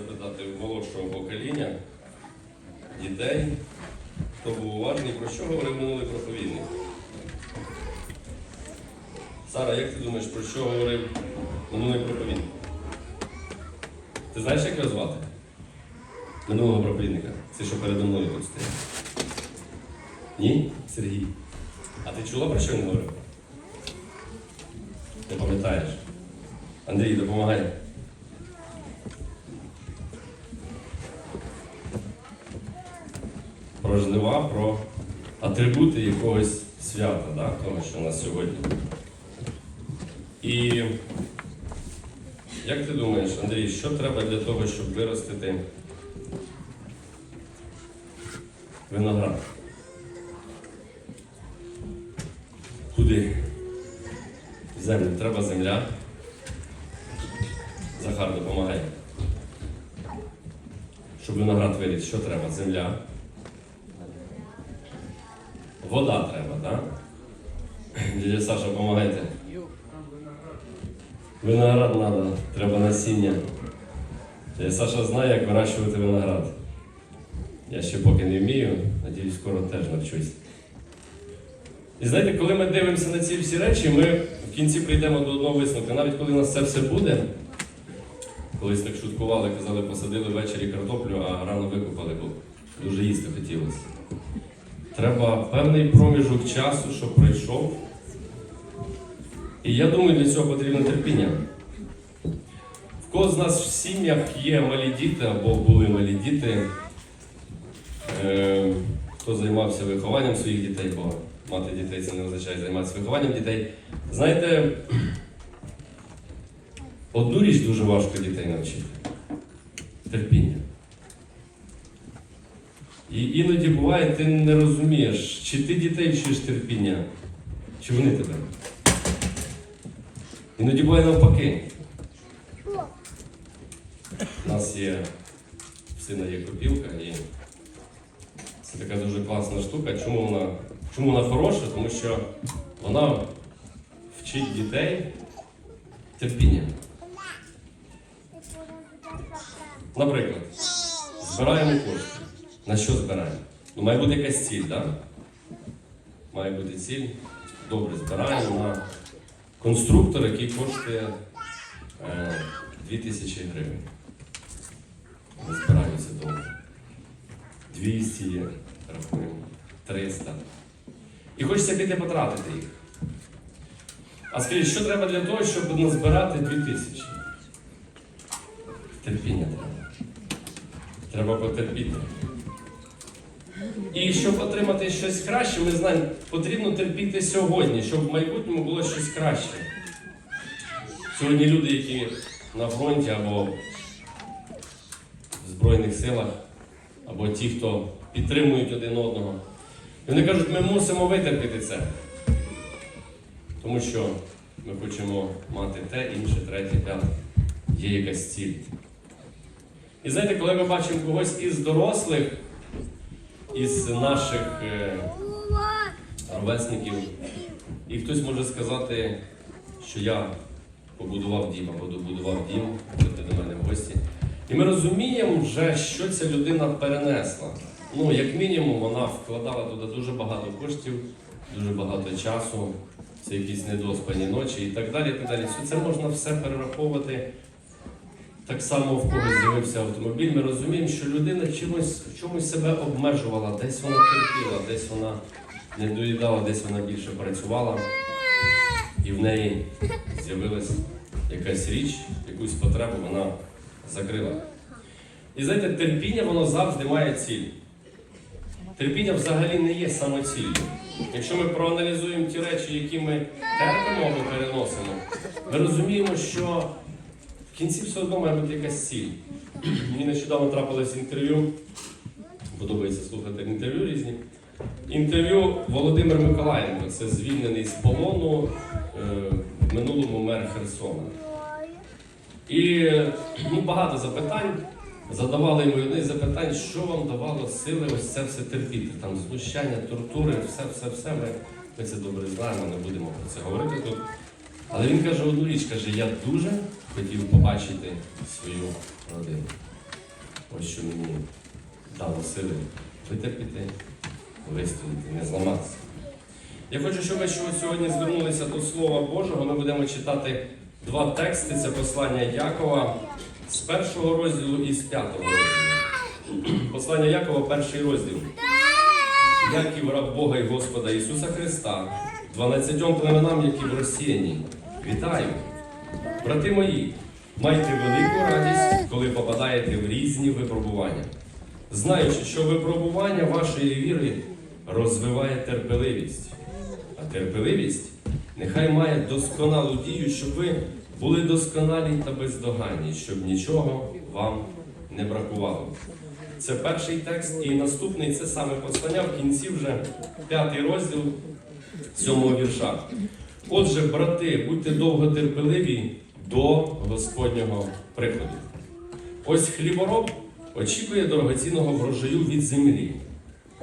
запитати у молодшого покоління, дітей, хто був уважний, про що говорив минулий проповідник. Сара, як ти думаєш, про що говорив минулий проповідник? Ти знаєш, як його звати? Минулого проповідника. Це що передо мною тут стоїть. Ні? Сергій. А ти чула, про що він говорив? Не пам'ятаєш? Андрій, допомагай. Атрибути якогось свята, да? того, що у нас сьогодні. І як ти думаєш, Андрій, що треба для того, щоб виростити виноград? Куди? Землю. Треба земля. Захар, допомагай. Щоб виноград виріс, що треба? Земля. Вода треба, так? Дядя Саша, допомагайте. Виноград треба, треба насіння. Дядя Саша знає, як вирощувати виноград. Я ще поки не вмію, надіюсь, скоро теж навчусь. І знаєте, коли ми дивимося на ці всі речі, ми в кінці прийдемо до одного висновку. Навіть коли у нас це все буде, колись так шуткували, казали, посадили ввечері картоплю, а рано викопали, бо дуже їсти хотілося. Треба певний проміжок часу, щоб пройшов. І я думаю, для цього потрібно терпіння. В кого з нас в сім'ях є малі діти або були малі діти, е, хто займався вихованням своїх дітей, бо мати дітей це не означає займатися вихованням дітей. Знаєте, одну річ дуже важко дітей навчити терпіння. І іноді буває, ти не розумієш, чи ти дітей вчиш терпіння, чи вони тебе. Іноді буває навпаки. У нас є в сина є копілка, і це така дуже класна штука. Чому вона, чому вона хороша? Тому що вона вчить дітей терпіння. Наприклад, збираємо кошти. На що збираємо? Ну, має бути якась ціль, так? Да? Має бути ціль. Добре, збираємо на конструктор, який коштує е, 2000 гривень. Ми збираємося довго. 200 є, рахуємо, 300. І хочеться піти потратити їх. А скажіть, що треба для того, щоб назбирати 2000? Терпіння треба. Треба потерпіти. І щоб отримати щось краще, ми знаємо, потрібно терпіти сьогодні, щоб в майбутньому було щось краще. Сьогодні люди, які на фронті або в Збройних силах, або ті, хто підтримують один одного, вони кажуть, ми мусимо витерпіти це. Тому що ми хочемо мати те, інше, третє, п'яте. Є якась ціль. І знаєте, коли ми бачимо когось із дорослих, із наших е, ровесників, і хтось може сказати, що я побудував дім або добудував дім, прийти до мене в гості. І ми розуміємо вже, що ця людина перенесла. Ну, як мінімум, вона вкладала туди дуже багато коштів, дуже багато часу, це якісь недоспані ночі і так далі. І так далі. Все це можна все перераховувати. Так само в когось з'явився автомобіль. Ми розуміємо, що людина чимось, в чомусь себе обмежувала, десь вона терпіла, десь вона не доїдала, десь вона більше працювала, і в неї з'явилась якась річ, якусь потребу вона закрила. І знаєте, терпіння воно завжди має ціль. Терпіння взагалі не є самоціллю. Якщо ми проаналізуємо ті речі, які ми терпимо або переносимо, ми розуміємо, що в кінці все одно має бути якась ціль. Мені нещодавно трапилось інтерв'ю, подобається слухати інтерв'ю різні. Інтерв'ю Володимир Миколаєнко, це звільнений з полону е, минулому мер Херсона. І ну, багато запитань. Задавали йому одне запитань, що вам давало сили ось це все терпіти. Там знущання, тортури, все, все, все. Ми, ми це добре знаємо, не будемо про це говорити тут. Але він каже одну річ, каже, я дуже хотів побачити свою родину. ось що мені дало сили витерпіти, вистояти, не зламатися. Я хочу, щоб ви сьогодні звернулися до Слова Божого. Ми будемо читати два тексти. Це послання Якова з першого розділу і з п'ятого розділу. Послання Якова, перший розділ. Яків раб Бога і Господа Ісуса Христа, дванадцятьом племенам, які в розсіяні. Вітаю! Брати мої, майте велику радість, коли попадаєте в різні випробування, знаючи, що випробування вашої віри розвиває терпеливість. А терпеливість нехай має досконалу дію, щоб ви були досконалі та бездоганні, щоб нічого вам не бракувало. Це перший текст, і наступний це саме послання в кінці вже п'ятий розділ сьомого вірша. Отже, брати, будьте довготерпеливі до Господнього прикладу. Ось хлібороб очікує дорогоцінного врожаю від землі,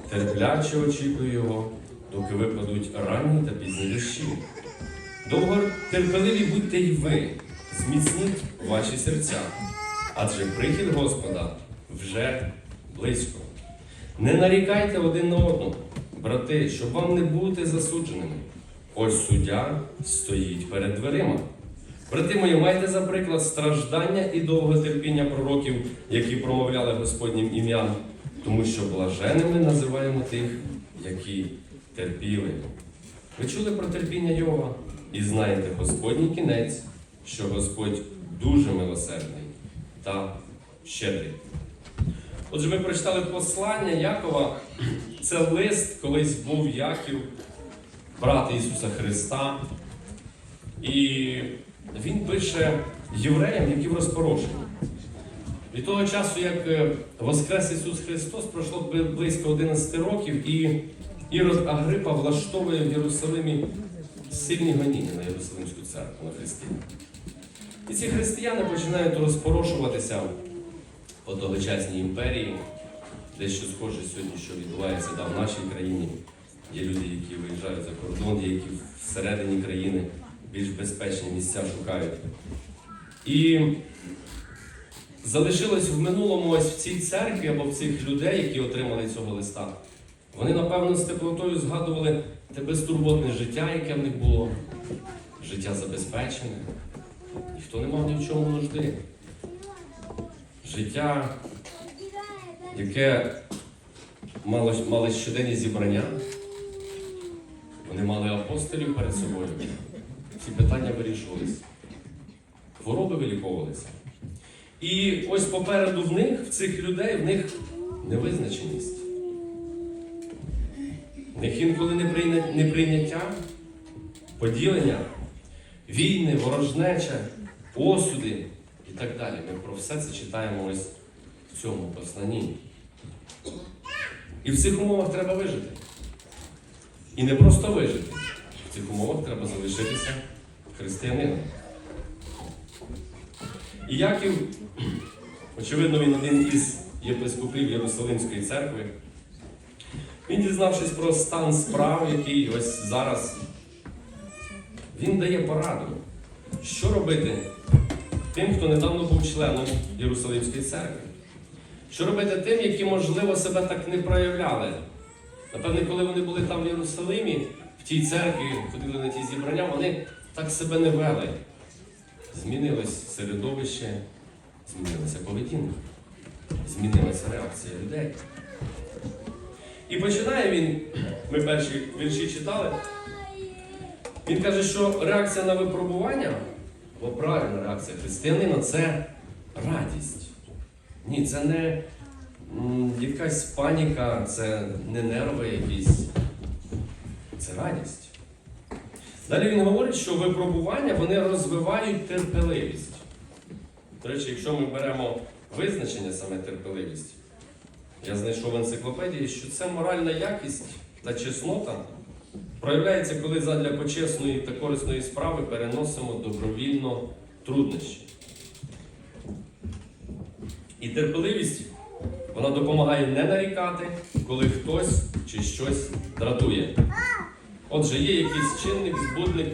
терпляче очікує його, доки випадуть ранні та пізні дощі. Довготерпеливі будьте й ви, зміцніть ваші серця, адже прихід Господа вже близько. Не нарікайте один на одного, брати, щоб вам не бути засудженими. Ось суддя стоїть перед дверима. Брати мої, майте за приклад страждання і довготерпіння пророків, які промовляли Господнім ім'ям, тому що блаженими називаємо тих, які терпіли. Ви чули про терпіння Йова і знаєте Господній кінець, що Господь дуже милосердний та щедрий. Отже, ми прочитали послання Якова. Це лист, колись був Яків, брат Ісуса Христа. І він пише євреям, які в розпорошенні. Від того часу, як е, Воскрес Ісус Христос, пройшло близько 11 років, і Ірод Агрипа влаштовує в Єрусалимі сильні гоніння на Єрусалимську церкву на християн. І ці християни починають розпорошуватися по тогочасній імперії, дещо схоже сьогодні, що відбувається да, в нашій країні. Є люди, які виїжджають за кордон, є які всередині країни більш безпечні місця шукають. І залишилось в минулому ось в цій церкві або в цих людей, які отримали цього листа. Вони, напевно, з теплотою згадували те безтурботне життя, яке в них було, життя забезпечене. Ніхто не мав ні в чому нужди. Життя, яке мало, мало щоденні зібрання. Вони мали апостолів перед собою. Ці питання вирішувалися. Хвороби виліковувалися. І ось попереду в них, в цих людей, в них невизначеність. В них інколи неприйняття, поділення, війни, ворожнеча, осуди і так далі. Ми про все це читаємо ось в цьому посланні. І в цих умовах треба вижити. І не просто вижити. В цих умовах треба залишитися християнином. І Яків, очевидно, він один із єпископів Єрусалимської церкви. Він, дізнавшись про стан справ, який ось зараз, він дає пораду, що робити тим, хто недавно був членом Єрусалимської церкви. Що робити тим, які, можливо, себе так не проявляли. Напевне, коли вони були там в Єрусалимі, в тій церкві, ходили на ті зібрання, вони так себе не вели. Змінилось середовище, змінилася поведінка, змінилася реакція людей. І починає він, ми перші вірші читали, він каже, що реакція на випробування, або правильна реакція християнина це радість. Ні, це не якась паніка, це не нерви якісь. Це радість. Далі він говорить, що випробування вони розвивають терпеливість. До речі, якщо ми беремо визначення саме терпеливість, я знайшов в енциклопедії, що це моральна якість та чеснота проявляється, коли задля почесної та корисної справи переносимо добровільно труднощі. І терпеливість вона допомагає не нарікати, коли хтось чи щось дратує. Отже, є якийсь чинник, збудник,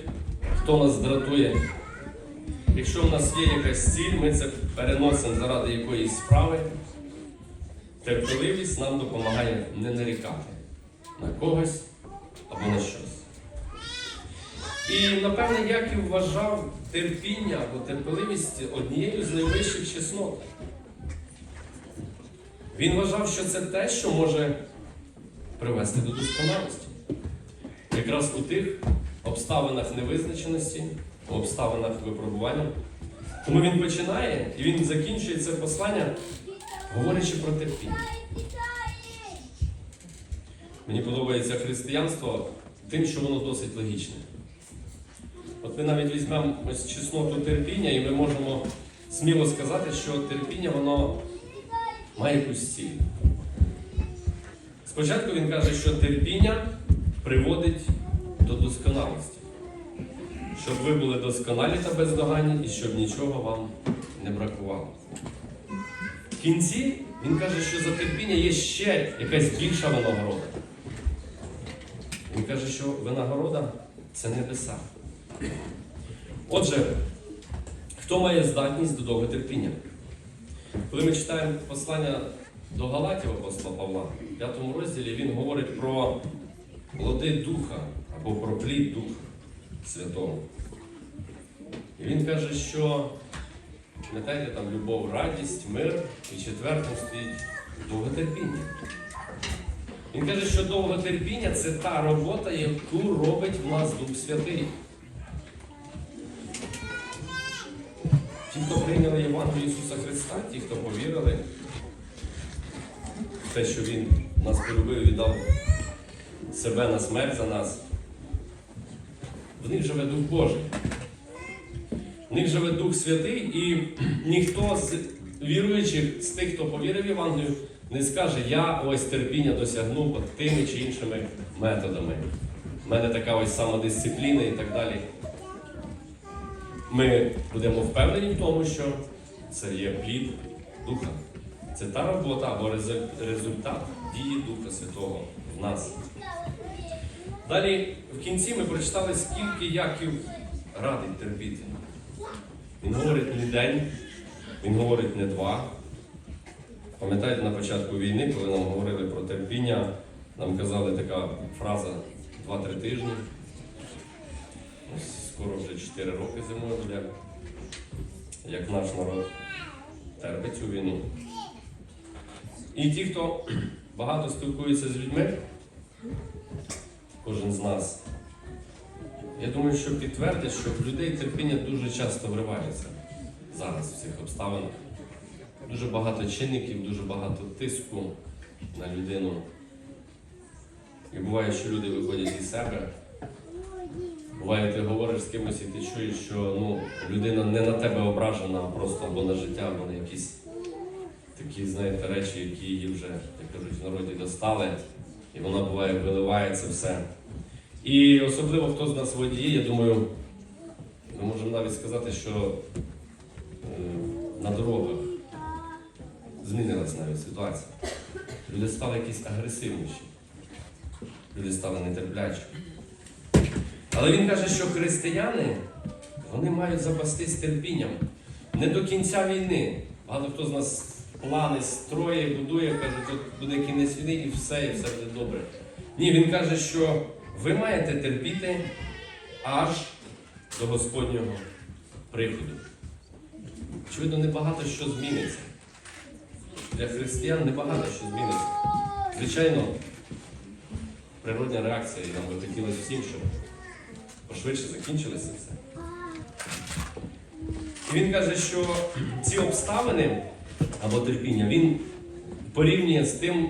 хто нас дратує. Якщо в нас є якась ціль, ми це переносимо заради якоїсь справи, терпеливість нам допомагає не нарікати на когось або на щось. І напевне, Яків вважав терпіння або терпеливість однією з найвищих чеснот. Він вважав, що це те, що може привести до досконалості. Якраз у тих обставинах невизначеності, у обставинах випробування. Тому він починає і він закінчує це послання, говорячи про терпіння. Мені подобається християнство тим, що воно досить логічне. От ми навіть візьмемо ось чесноту терпіння, і ми можемо сміло сказати, що терпіння воно має якусь ціль. Спочатку він каже, що терпіння приводить до досконалості. Щоб ви були досконалі та бездоганні і щоб нічого вам не бракувало. В кінці він каже, що за терпіння є ще якась більша винагорода. Він каже, що винагорода це небеса. Отже, хто має здатність до довготерпіння? Коли ми читаємо послання до Галатів апостола Павла, в 5 розділі він говорить про плоди Духа або про плід Духа Святого. І він каже, що пам'ятаєте, там любов, радість, мир, і четвертим стоїть довготерпіння. Він каже, що довготерпіння це та робота, яку робить в нас Дух Святий. Хто прийняли Євангелію Ісуса Христа, ті, хто повірили в те, що Він нас полюбив і віддав себе на смерть за нас, в них живе Дух Божий. В них живе Дух Святий, і ніхто з віруючих, з тих, хто повірив в Євангелію, не скаже, я ось терпіння досягнув тими чи іншими методами. У мене така ось самодисципліна і так далі. Ми будемо впевнені в тому, що це є плід Духа. Це та робота або результат дії Духа Святого в нас. Далі в кінці ми прочитали, скільки Яків радить терпіти. Він говорить не день, він говорить не два. Пам'ятаєте, на початку війни, коли нам говорили про терпіння, нам казали така фраза 2-3 тижні. Ось скоро вже 4 роки зимою буде, як наш народ терпить цю війну. І ті, хто багато спілкується з людьми, кожен з нас, я думаю, що підтвердить, що в людей терпіння дуже часто вривається зараз в цих обставинах. Дуже багато чинників, дуже багато тиску на людину. І буває, що люди виходять із себе. Буває, ти говориш з кимось і ти чуєш, що ну, людина не на тебе ображена, а просто або на життя, або на якісь такі, знаєте, речі, які її вже, як кажуть, в народі достали, і вона буває виливає це все. І особливо хто з нас водіє, я думаю, ми можемо навіть сказати, що е, на дорогах змінилася навіть ситуація. Люди стали якісь агресивніші, люди стали нетерплячі. Але він каже, що християни вони мають запастись терпінням не до кінця війни. Багато хто з нас плани строє, будує, каже, тут буде кінець війни і все, і все буде добре. Ні, він каже, що ви маєте терпіти аж до Господнього приходу. Очевидно, небагато що зміниться. Для християн небагато що зміниться. Звичайно, природня реакція, і нам би хотілося всім, щоб пошвидше закінчилося все. І він каже, що ці обставини або терпіння він порівнює з тим,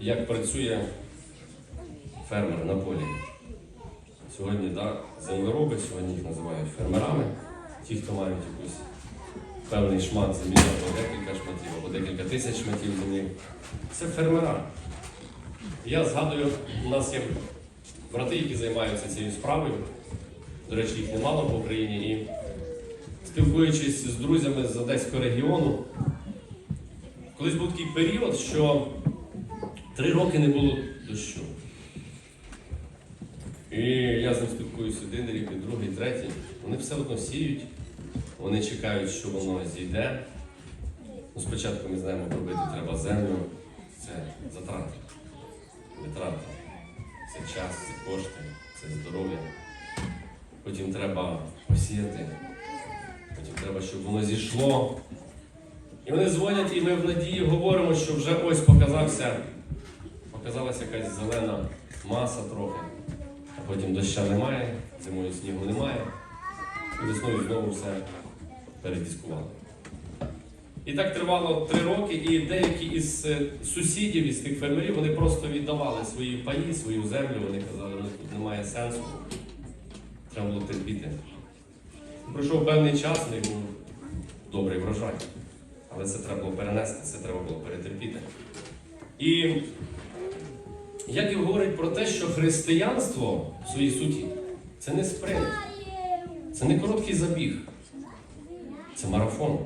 як працює фермер на полі. Сьогодні да, землероби, сьогодні їх називають фермерами, ті, хто мають якусь певний шмат землі, або декілька шматів, або декілька тисяч шматів землі. Це фермера. Я згадую, у нас є брати, які займаються цією справою. До речі, їх немало по Україні. І спілкуючись з друзями з Одеського регіону, колись був такий період, що три роки не було дощу. І я з ним спілкуюся один рік, і другий, третій. Вони все одно сіють, вони чекають, що воно зійде. Ну, спочатку ми знаємо, пробити треба землю, це затрати, це здоров'я. Потім треба посіяти, потім треба, щоб воно зійшло. І вони дзвонять, і ми в надії говоримо, що вже ось показався, показалася якась зелена маса трохи, а потім доща немає, зимою снігу немає, і весною знову все передіскували. І так тривало три роки, і деякі із е, сусідів, із тих фермерів, вони просто віддавали свої паї, свою землю. Вони казали, ну тут немає сенсу. Треба було терпіти. Пройшов певний час, них був добрий врожай. Але це треба було перенести, це треба було перетерпіти. І Яків говорить про те, що християнство в своїй суті це не спринт, це не короткий забіг, це марафон.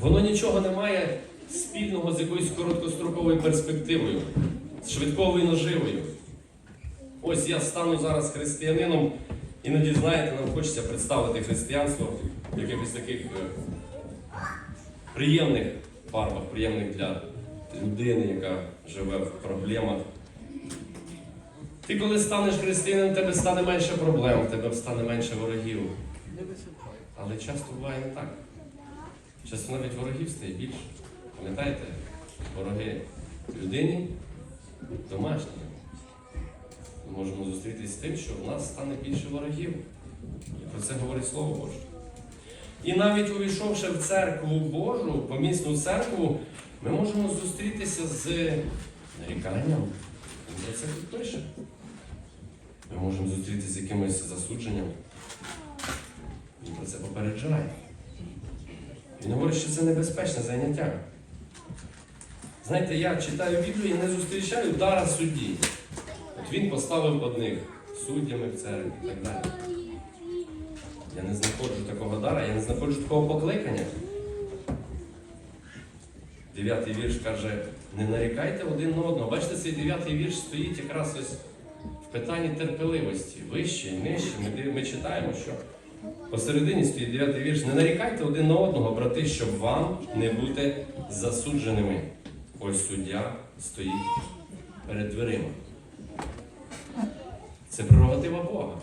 Воно нічого не має спільного з якоюсь короткостроковою перспективою, з швидковою наживою. Ось я стану зараз християнином, іноді, знаєте, нам хочеться представити християнство в якихось таких е, приємних фарбах, приємних для людини, яка живе в проблемах. Ти коли станеш християнином, тебе стане менше проблем, тебе стане менше ворогів. Але часто буває не так. Часто навіть ворогів стає більше. Пам'ятаєте, вороги людині домашні. Ми можемо зустрітися з тим, що в нас стане більше ворогів. І про це говорить Слово Боже. І навіть увійшовши в церкву Божу, помісну церкву, ми можемо зустрітися з наріканням. Він це тут пише. Ми можемо зустрітися з якимось засудженням. Він про це попереджає. Він говорить, що це небезпечне заняття. Знаєте, я читаю Біблію і не зустрічаю дара судді. От він поставив одних суддями в церкві і так далі. Я не знаходжу такого дара, я не знаходжу такого покликання. Дев'ятий вірш каже, не нарікайте один на одного. Бачите, цей дев'ятий вірш стоїть якраз ось в питанні терпеливості. Вище, нижче. Ми, ми читаємо, що посередині стоїть дев'ятий вірш. Не нарікайте один на одного, брати, щоб вам не бути засудженими. Ось суддя стоїть перед дверима. Це прерогатива Бога.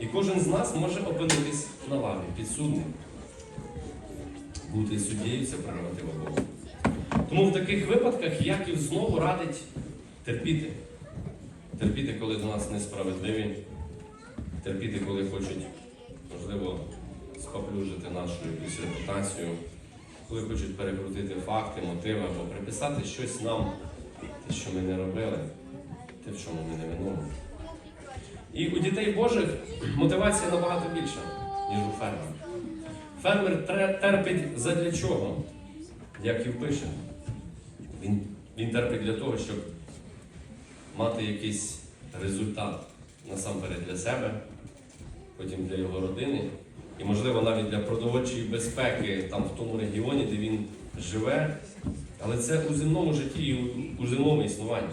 І кожен з нас може опинитись на лаві, підсудним. Бути суддєю це прерогатива Бога. Тому в таких випадках Яків знову радить терпіти. Терпіти, коли до нас несправедливі, терпіти, коли хочуть, можливо, споплюжити нашу якусь репутацію, коли хочуть перекрутити факти, мотиви або приписати щось нам, те, що ми не робили, те, в чому ми не винуваті. І у дітей Божих мотивація набагато більша, ніж у фермера. Фермер терпить задля чого? Як і пише. Він, він терпить для того, щоб мати якийсь результат насамперед для себе, потім для його родини, і, можливо, навіть для продовольчої безпеки там в тому регіоні, де він живе. Але це у земному житті і у, земному існуванні.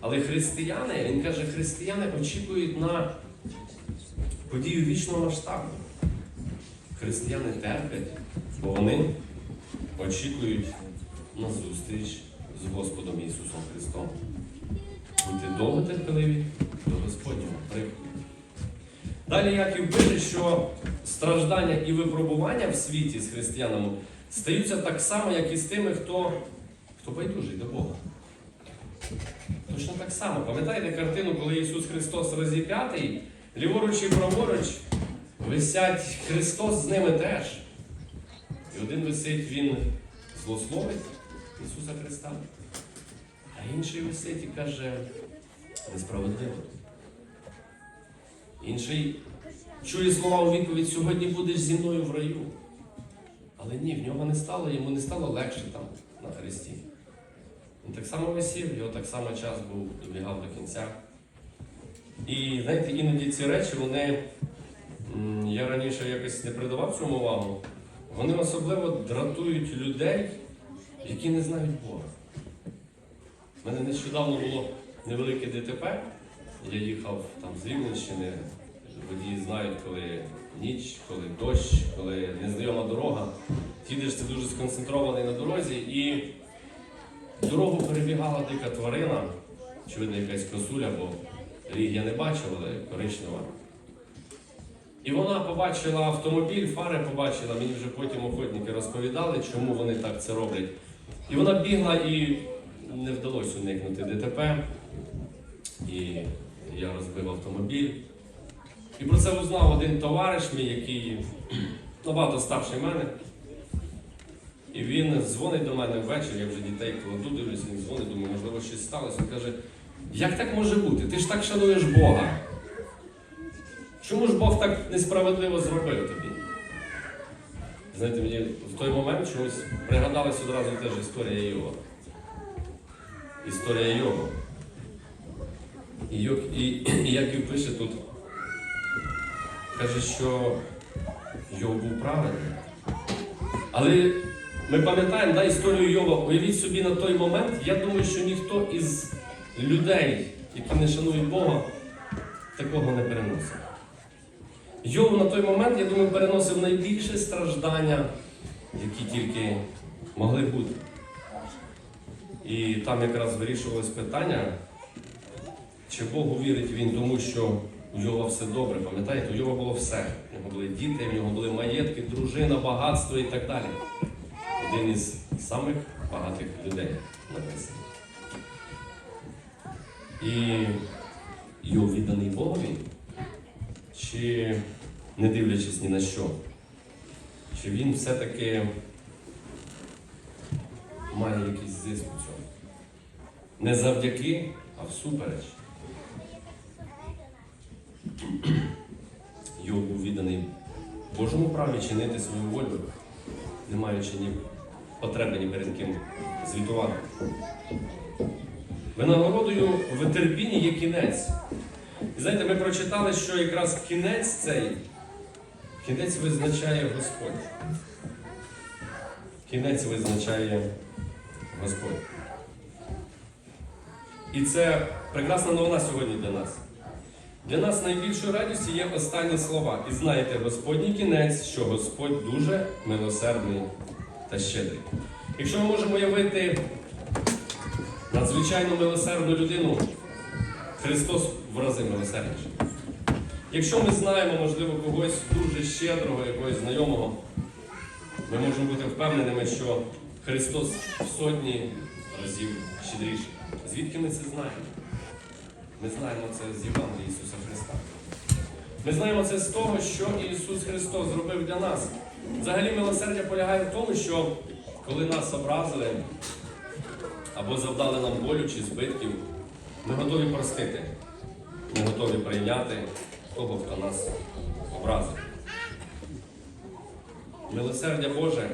Але християни, він каже, християни очікують на подію вічного масштабу. Християни терплять, бо вони очікують на зустріч з Господом Ісусом Христом. Будьте довго терпеливі до Господнього приходу. Далі Яків пише, що страждання і випробування в світі з християнами стаються так само, як і з тими, хто, хто байдужий до Бога. Точно так само. Пам'ятаєте картину, коли Ісус Христос розіп'ятий, ліворуч і праворуч висять Христос з ними теж. І один висить, він злословить Ісуса Христа, а інший висить і каже несправедливо. Інший чує слова у відповідь, сьогодні будеш зі мною в раю. Але ні, в нього не стало, йому не стало легше там на Христі. Він так само висів, його так само час був добігав до кінця. І знаєте, іноді ці речі, вони, я раніше якось не придавав цьому увагу, вони особливо дратують людей, які не знають Бога. У мене нещодавно було невелике ДТП. Я їхав там з Рівненщини, водії знають, коли ніч, коли дощ, коли незнайома дорога. Їдеш ти дуже сконцентрований на дорозі і дорогу перебігала дика тварина, очевидно, якась косуля, бо ріг я не бачив, але коричнева. І вона побачила автомобіль, фари побачила, мені вже потім охотники розповідали, чому вони так це роблять. І вона бігла і не вдалося уникнути ДТП. І я розбив автомобіль. І про це узнав один товариш мій, який набагато старший мене. І він дзвонить до мене ввечері, я вже дітей кладу, дивлюся, він дзвонить, думаю, можливо, щось сталося. Він каже, як так може бути? Ти ж так шануєш Бога. Чому ж Бог так несправедливо зробив тобі? Знаєте, мені в той момент чомусь пригадалась одразу теж історія Йова. Історія Йова. І, і Яків пише тут, каже, що Йов був праведний. Але ми пам'ятаємо да, історію Йова. Уявіть собі на той момент, я думаю, що ніхто із людей, які не шанують Бога, такого не переносив. Йов на той момент, я думаю, переносив найбільше страждання, які тільки могли бути. І там якраз вирішувалось питання, чи Богу вірить він тому, що у Йова все добре. Пам'ятаєте, у Йова було все. У нього були діти, в нього були маєтки, дружина, багатство і так далі. Один із самих багатих людей написано. І Йов відданий Богові, чи не дивлячись ні на що, чи він все-таки має якийсь зиск у цьому. Не завдяки, а всупереч. Йов був відданий Божому праві чинити свою волю, не маючи ні потреби ні перед ким звітувати. Винагородою в терпінні є кінець. І знаєте, ми прочитали, що якраз кінець цей, кінець визначає Господь. Кінець визначає Господь. І це прекрасна новина сьогодні для нас. Для нас найбільшою радістю є останні слова. І знаєте, Господній кінець, що Господь дуже милосердний та щедрий. Якщо ми можемо уявити надзвичайно милосердну людину, Христос в рази милосердніший. Якщо ми знаємо, можливо, когось дуже щедрого, якогось знайомого, ми можемо бути впевненими, що Христос в сотні разів щедріший. Звідки ми це знаємо? Ми знаємо це з Євангелія Ісуса Христа. Ми знаємо це з того, що Ісус Христос зробив для нас. Взагалі милосердя полягає в тому, що коли нас образили або завдали нам болю чи збитків, ми готові простити. Ми готові прийняти того, хто нас образив. Милосердя Боже,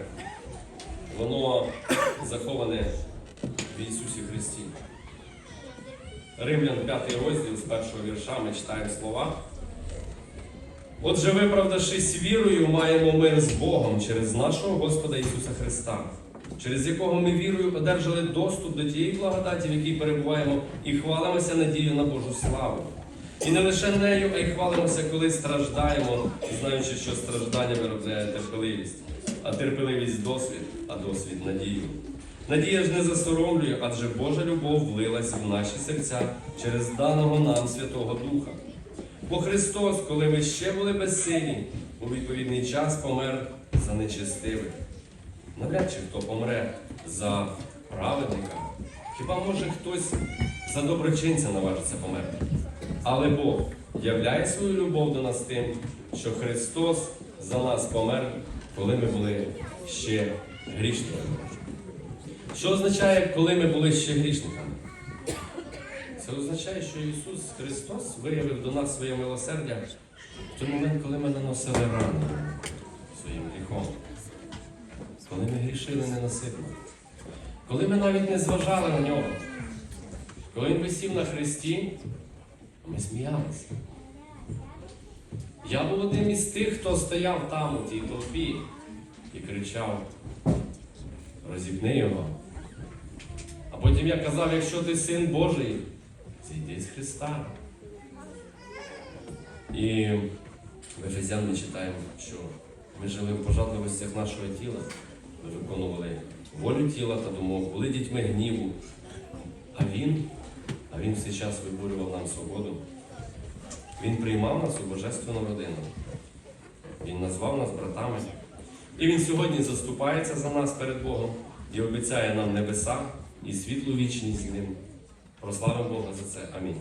воно заховане в Ісусі Христі. Римлян 5 розділ з першого вірша ми читаємо слова. Отже, виправдавшись вірою, маємо мир з Богом через нашого Господа Ісуса Христа, через якого ми вірою одержали доступ до тієї благодаті, в якій перебуваємо, і хвалимося надією на Божу славу. І не лише нею, а й хвалимося, коли страждаємо, знаючи, що страждання виробляє терпеливість, а терпеливість досвід, а досвід надію. Надія ж не засоромлює, адже Божа любов влилась в наші серця через даного нам Святого Духа. Бо Христос, коли ми ще були безсилі, у відповідний час помер за нечестивих. Навряд чи хто помре за праведника. Хіба може хтось за доброчинця наважиться померти? Але Бог являє свою любов до нас тим, що Христос за нас помер, коли ми були ще грішниками. Що означає, коли ми були ще грішниками? Це означає, що Ісус Христос виявив до нас своє милосердя в той момент, коли ми наносили рану своїм гріхом, коли ми грішили ненаситно, коли ми навіть не зважали на нього, коли Він висів на хресті, ми сміялися. Я був одним із тих, хто стояв там у тій толпі і кричав: розіпни його. Потім я казав, якщо ти син Божий, зійди з Христа. І в Ефезян ми читаємо, що ми жили в пожадливостях нашого тіла, ми виконували волю тіла та думок, були дітьми гніву. А він, а він все час виборював нам свободу. Він приймав нас у божественну родину. Він назвав нас братами. І він сьогодні заступається за нас перед Богом і обіцяє нам небеса і світлу вічність з ним. Прославимо Бога за це. Амінь.